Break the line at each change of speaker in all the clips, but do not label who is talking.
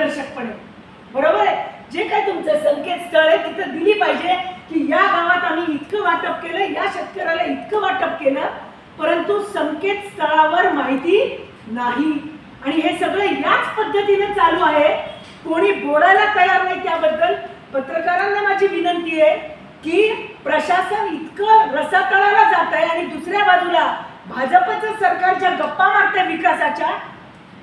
पारदर्शकपणे. बरोबर आहे? जे काय तुमचं संकेतस्थळ आहे तिथं दिली पाहिजे की या गावात आम्ही इतकं वाटप केलं या शेतकऱ्याला इतकं वाटप केलं परंतु संकेतस्थळावर माहिती नाही. आणि हे सगळं याच पद्धतीने चालू आहे. कोणी बोलायला तयार नाही त्याबद्दल. पत्रकारांना माझी विनंती आहे की प्रशासन इतकं रसातळाला जात आहे आणि दुसऱ्या बाजूला भाजपचं सरकार ज्या गप्पा मारते विकासाच्या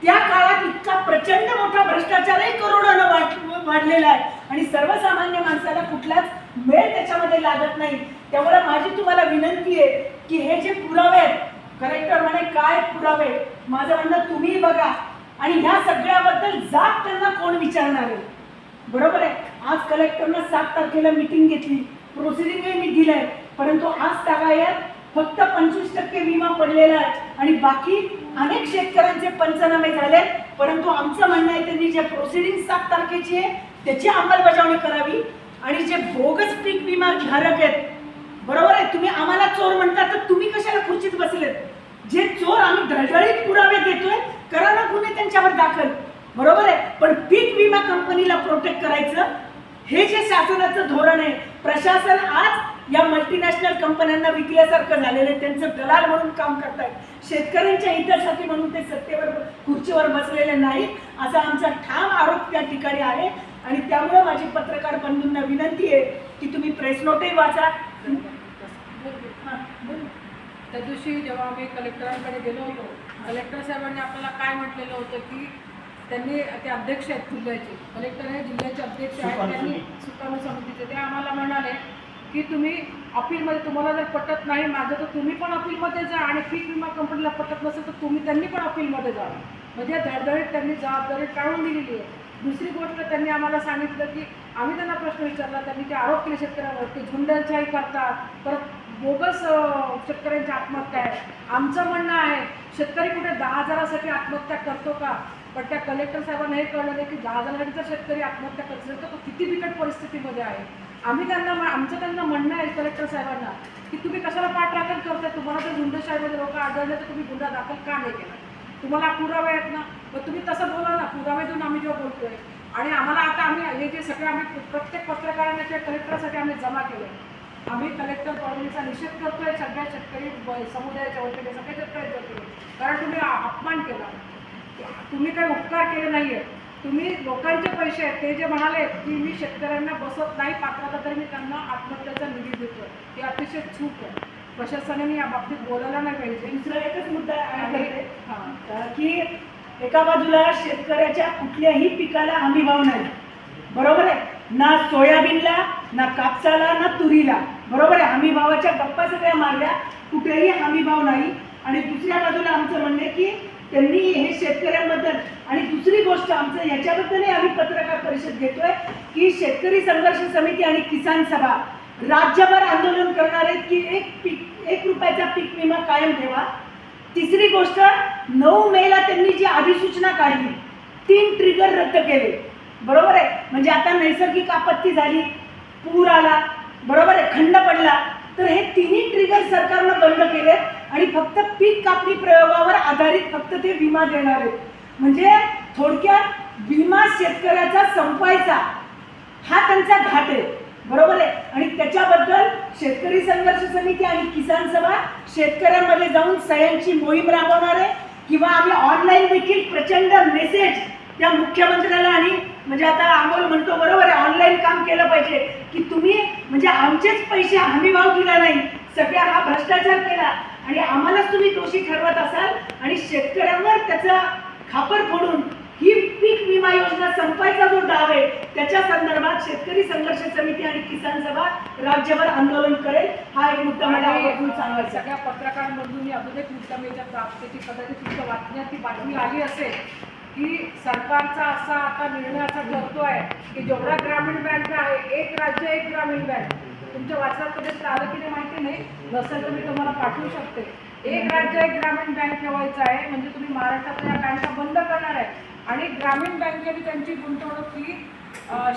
त्या काळात इतका प्रचंड मोठा भ्रष्टाचारही करोडानं वाढ वाढलेला आहे. आणि सर्वसामान्य माणसाला कुठलाच वेळ त्याच्यामध्ये लागत नाही. त्यामुळे माझी तुम्हाला विनंती आहे की हे जे पुरावे आहेत कलेक्टर म्हणे काय पुरावे? माझं म्हणणं तुम्ही बघा. आणि ह्या सगळ्याबद्दल जात त्यांना कोण विचारणार आहे? बरोबर आहे? आज कलेक्टरनं सात तारखेला मिटिंग घेतली. प्रोसिडिंगही मी दिलंय. परंतु आज तागायत फक्त पंचवीस टक्के विमा पडलेला आहे. आणि बाकी अनेक शेतकऱ्यांचे पंचनामे झाले परंतु आमचं म्हणणं आहे त्यांनी जे प्रोसिडिंग सात तारखेची आहे त्याची अंमलबजावणी करावी. आणि जे बोगस पीक विमा धारक आहेत बरोबर आहे तुम्ही आम्हाला चोर म्हणता तर तुम्ही कशाला खुर्चीत बसलेत? जे चोर आम्ही ढळढळीत पुरावे देतोय करा ना गुन्हे त्यांच्यावर दाखल. बरोबर आहे पण पीक विमा कंपनीला प्रोटेक्ट करायचं हे जे शासनाचं धोरण आहे प्रशासन आज या मल्टीनॅशनल कंपन्यांना विकल्यासारखं झालेलं आहे. त्यांचं दलाल म्हणून काम करतायत. शेतकऱ्यांच्या हितासाठी म्हणून ते सत्तेवर खुर्चीवर बसलेले नाहीत असा आमचा ठाम आरोप त्या ठिकाणी आहे. आणि त्यामुळे माझी पत्रकार बंधूंना विनंती आहे की तुम्ही प्रेस नोटही वाचा. हां,
त्या दिवशी जेव्हा आम्ही कलेक्टरांकडे गेलो होतो कलेक्टर साहेबांनी आपल्याला काय म्हटलेलं होतं की त्यांनी ते अध्यक्ष आहेत जिल्ह्याचे कलेक्टर हे जिल्ह्याचे अध्यक्ष आहेत त्यांनी सुकाणू समितीचे. ते आम्हाला म्हणाले की तुम्ही अपीलमध्ये तुम्हाला जर पटत नाही माझं तर तुम्ही पण अपीलमध्ये जा आणि पीक विमा कंपनीला पटत नसेल तर तुम्ही त्यांनी पण अपीलमध्ये जा. म्हणजे धडधडीत त्यांनी जबाबदारी टाळून दिलेली आहे. दुसरी गोष्ट त्यांनी आम्हाला सांगितलं की आम्ही त्यांना प्रश्न विचारला त्यांनी ते आरोप केले शेतकऱ्यांवर ते झुंडांच्याही करतात. परत बोगस शेतकऱ्यांची आत्महत्या आहे आमचं म्हणणं आहे शेतकरी कुठे दहा हजारासाठी आत्महत्या करतो का? पण त्या कलेक्टर साहेबांना हे कळलं नाही की दहा शेतकरी आत्महत्या करत असेल तर तो किती बिकट परिस्थितीमध्ये आहे. आम्ही त्यांना आमचं त्यांना म्हणणं आहे कलेक्टर साहेबांना की तुम्ही कशाला पाठराखण करताय? तुम्हाला जर झुंडशाहीमध्ये लोक आढळले तर तुम्ही गुन्हा दाखल का नाही केला? तुम्हाला पुरावे आहेत ना? मग तुम्ही तसं बोला ना. पुरावे देऊन आम्ही जेव्हा बोलतोय. आणि आम्हाला आता आम्ही हे जे सगळे आम्ही प्रत्येक पत्रकारांना त्या कलेक्टरसाठी आम्ही जमा केले आम्ही कलेक्टर कॉलनीचा निषेध करतोय. सगळ्या शेतकरी ब- समुदायाच्या वतीने सगळ्या शेतकऱ्यांच्या वतीने कारण तुम्ही अपमान केला. तुम्ही काही उपकार केले नाहीये. तुम्ही लोकांचे पैसे आहेत ते जे म्हणाले की मी शेतकऱ्यांना बसत नाही पात्रता तर मी त्यांना आत्महत्याचा निधी देतो हे अतिशय चूक आहे. प्रशासनाने या बाबतीत बोलायला नाही पाहिजे.
दुसरा एकच मुद्दा ऍड करते.
हां.
की एका बाजूला शेतकऱ्याच्या कुठल्याही पिकाला हमी भाव नाही. बरोबर आहे? ना सोयाबीनला ना कापसाला ना तुरीला. बरोबर आहे? हमी भावाच्या गप्पा सगळ्या मारल्या. कुठेही हमी भाव नाही. आणि दुसऱ्या बाजूला आमचं म्हणणं आहे की त्यांनी हे शेतकऱ्यांबद्दल आणि दुसरी गोष्ट आमचं याच्याबद्दलही आम्ही पत्रकार परिषद घेतोय की शेतकरी संघर्ष समिती आणि किसान सभा राज्यभर आंदोलन करणार आहेत की एक पीक एक रुपयाचा पीक विमा कायम ठेवा. तिसरी गोष्ट नऊ मेला त्यांनी जी अधिसूचना काढली तीन ट्रिगर रद्द केले. बरोबर आहे? म्हणजे आता नैसर्गिक आपत्ती झाली पूर आला बरोबर आहे? खंड पडला. तर हे तिन्ही ट्रिगर सरकारनं बंद केलेत आणि फक्त पीक कापणी प्रयोगावर आधारित फक्त ते विमा देणार आहेत. म्हणजे थोडक्यात विमा शेतकऱ्याचा संपायचा हा त्यांचा घाट आहे. बरोबर आहे? आणि त्याच्याबद्दल शेतकरी संघर्ष समिती आणि किसान सभा शेतकऱ्यांमध्ये जाऊन सह्यांची मोहीम राबवणार आहे. किंवा आम्ही ऑनलाईन देखील प्रचंड मेसेज त्या मुख्यमंत्र्याला आणि म्हणजे आता अमोल म्हणतो बरोबर आहे? काम केलं पाहिजे की तुम्ही म्हणजे आमचेच पैसे हमी भाव दिला नाही सगळ्या हा भ्रष्टाचार केला आणि आम्हालाच तुम्ही दोषी ठरवत असाल आणि शेतकऱ्यांवर त्याचा खापर फोडून ही पीक विमा योजना संपायचा जो डाव आहे त्याच्या संदर्भात शेतकरी संघर्ष समिती आणि किसान सभा राज्यभर आंदोलन करेल. हा एक मुद्दा मला
आणि
सांगायचा.
सगळ्या पत्रकारांमधून अजून एक मुद्दा मी याच्यात प्राप्तीची कदाचित तुमच्या वाचण्यात ती बातमी आली असेल की सरकारचा असा आता निर्णय असा ठरतो आहे की जेवढा ग्रामीण बँक आहे एक राज्य एक ग्रामीण बँक. तुमच्या वाचनात कधीच आलं की नाही माहिती नाही नसेल तर मी तुम्हाला पाठवू शकते. एक राज्य एक ग्रामीण बँक ठेवायचं आहे म्हणजे तुम्ही महाराष्ट्रातल्या बँका बंद करणार आहे. आणि ग्रामीण बँकेने त्यांची गुंतवणूक ही